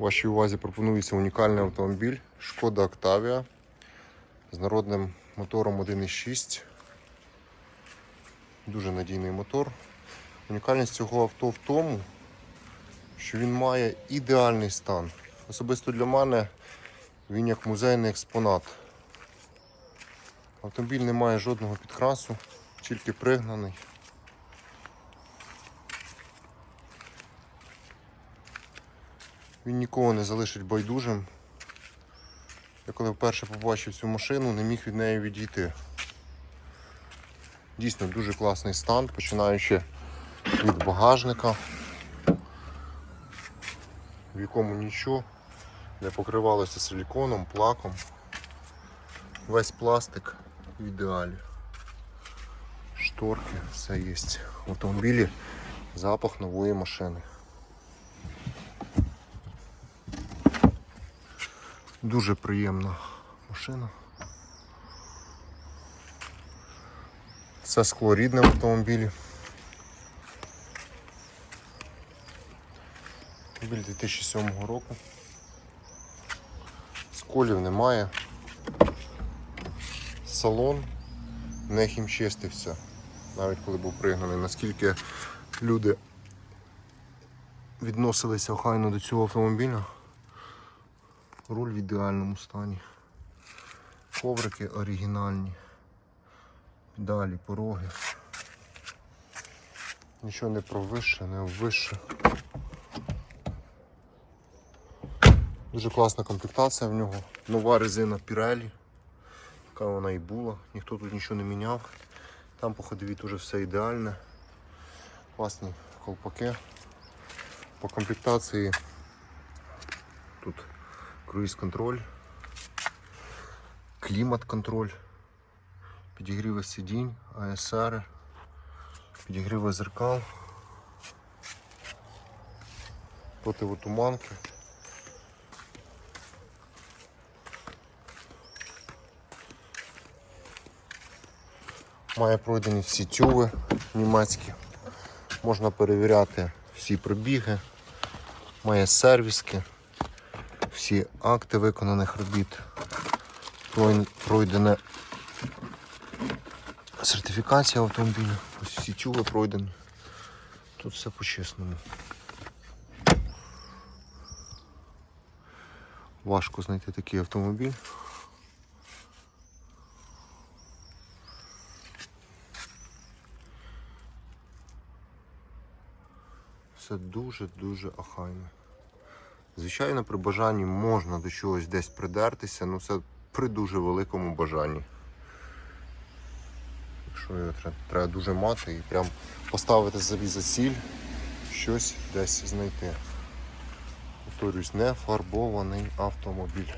Вашій увазі пропонується унікальний автомобіль Шкода Octavia з народним мотором 1.6. Дуже надійний мотор. Унікальність цього авто в тому, що він має ідеальний стан. Особисто для мене він як музейний експонат. Автомобіль не має жодного підкрасу, тільки пригнаний. Він нікого не залишить байдужим. Я коли вперше побачив цю машину, не міг від неї відійти. Дійсно дуже класний стан, починаючи від багажника, в якому нічого не покривалося силіконом, плаком. Весь пластик в ідеалі. Шторки, все є. В автомобілі запах нової машини. Дуже приємна машина. Це скло рідне в автомобілі. Автомобіль 2007 року. Сколів немає. Салон не хімчистився, навіть коли був пригнаний. Наскільки люди відносилися охайно до цього автомобіля. Руль в ідеальному стані. Коврики оригінальні. Педалі, пороги. Нічого не провище, не вище. Дуже класна комплектація в нього. Нова резина Pirelli, яка вона і була. Ніхто тут нічого не міняв. Там по ходові теж все ідеальне. Класні колпаки. По комплектації тут круїз контроль, клімат контроль, підігріви сидінь, АСР, підігріви зеркал, противотуманки. Має пройдені всі тюви німецькі. Можна перевіряти всі пробіги, має сервіски всі акти виконаних робіт, пройдена сертифікація автомобіля, ось всі чули пройдені. Тут все по-чесному. Важко знайти такий автомобіль. Все дуже-дуже охайно. Звичайно, при бажанні можна до чогось десь придертися, але це при дуже великому бажанні. Якщо його треба, треба дуже мати і прям поставити собі за ціль щось десь знайти. Повторюсь, не фарбований автомобіль.